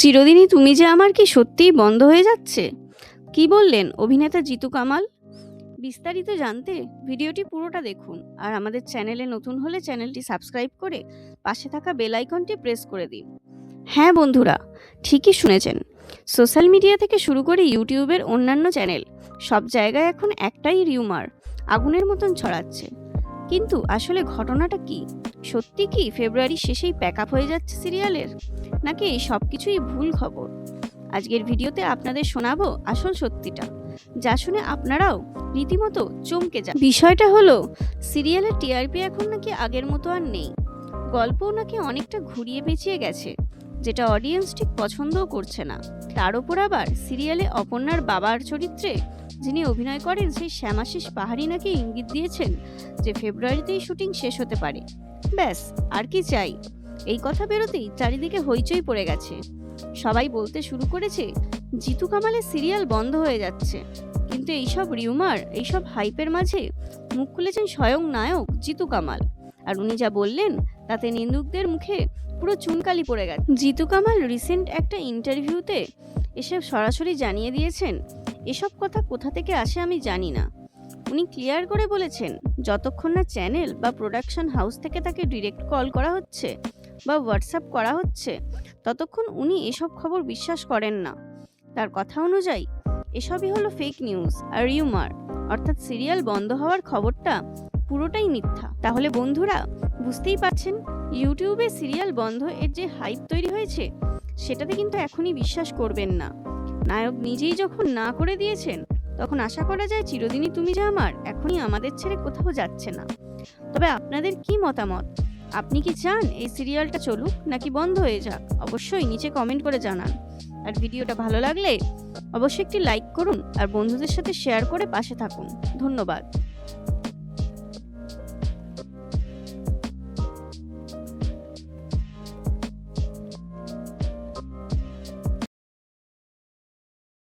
চিরদিনই তুমি যে আমার কি সত্যিই বন্ধ হয়ে যাচ্ছে? কি বললেন অভিনেতা জিতু কামাল? বিস্তারিত জানতে ভিডিওটি পুরোটা দেখুন আর আমাদের চ্যানেলে নতুন হলে চ্যানেলটি সাবস্ক্রাইব করে পাশে থাকা বেল আইকনটি প্রেস করে দিন। হ্যাঁ বন্ধুরা, ঠিকই শুনেছেন। সোশ্যাল মিডিয়া থেকে শুরু করে ইউটিউবের অন্যান্য চ্যানেল, সব জায়গায় এখন একটাই রিউমার আগুনের মতন ছড়াচ্ছে। কিন্তু আসলে ঘটনাটা কি? সত্যি কি ফেব্রুয়ারি শেষেই প্যাক আপ হয়ে যাচ্ছে সিরিয়ালের? নাকি এই সব কিছুই ভুল খবর? আজকের ভিডিওতে আপনাদের শোনাবো আসল সত্যিটা, যা শুনে আপনারাও রীতিমতো চমকে যান। বিষয়টা হলো, সিরিয়ালের টিআরপি এখন নাকি আগের মতো আর নেই। গল্পও নাকি অনেকটা ঘুরিয়ে পেঁচিয়ে গেছে, যেটা অডিয়েন্স ঠিক পছন্দও করছে না। তার উপর আবার সিরিয়ালে অপর্ণার বাবার চরিত্রে যিনি অভিনয় করেন, সেই শ্যামাশিস পাহাড়ি নাকি ইঙ্গিত দিয়েছেন যে ফেব্রুয়ারিতেই শুটিং শেষ হতে পারে। ব্যাস, আর কি চাই? এই কথা বেরোতেই চারিদিকে হইচই পড়ে গেছে। সবাই বলতে শুরু করেছে, জিতু কামালের সিরিয়াল বন্ধ হয়ে যাচ্ছে। কিন্তু এইসব রিউমার, এইসব হাইপের মাঝে মুখ খুলেছেন স্বয়ং নায়ক জিতু কামাল। আর উনি যা বললেন, তাতে নিন্দুকদের মুখে পুরো চুনকালি পড়ে গেছে। জিতু কামাল রিসেন্ট একটা ইন্টারভিউতে এসে সরাসরি জানিয়ে দিয়েছেন এসব কথা কোথা থেকে আসে আমি জানি না। উনি ক্লিয়ার করে বলেছেন, যতক্ষণ না চ্যানেল বা প্রোডাকশন হাউস থেকে তাকে ডিরেক্ট কল করা হচ্ছে বা হোয়াটসঅ্যাপ করা হচ্ছে, ততক্ষণ উনি এসব খবর বিশ্বাস করেন না। তার কথা অনুযায়ী, এসবই হলো ফেক নিউজ আর রিউমার অর্থাৎ সিরিয়াল বন্ধ হওয়ার খবরটা পুরোটাই মিথ্যা। তাহলে বন্ধুরা, বুঝতেই পারছেন ইউটিউবে সিরিয়াল বন্ধ এর যে হাইপ তৈরি হয়েছে, সেটাতে কিন্তু এখনই বিশ্বাস করবেন না। নায়ক নিজেই যখন না করে দিয়েছেন, তখন আশা করা যায় চিরদিনই তুমি যে আমার, এখনই আমাদের ছেড়ে কোথাও যাচ্ছে না। তবে আপনাদের কি মতামত? আপনি কি চান এই সিরিয়ালটা চলুক নাকি বন্ধ হয়ে যাক? অবশ্যই নিচে কমেন্ট করে জানান। আর ভিডিওটা ভালো লাগলে অবশ্যই একটি লাইক করুন আর বন্ধুদের সাথে শেয়ার করে পাশে থাকুন। ধন্যবাদ।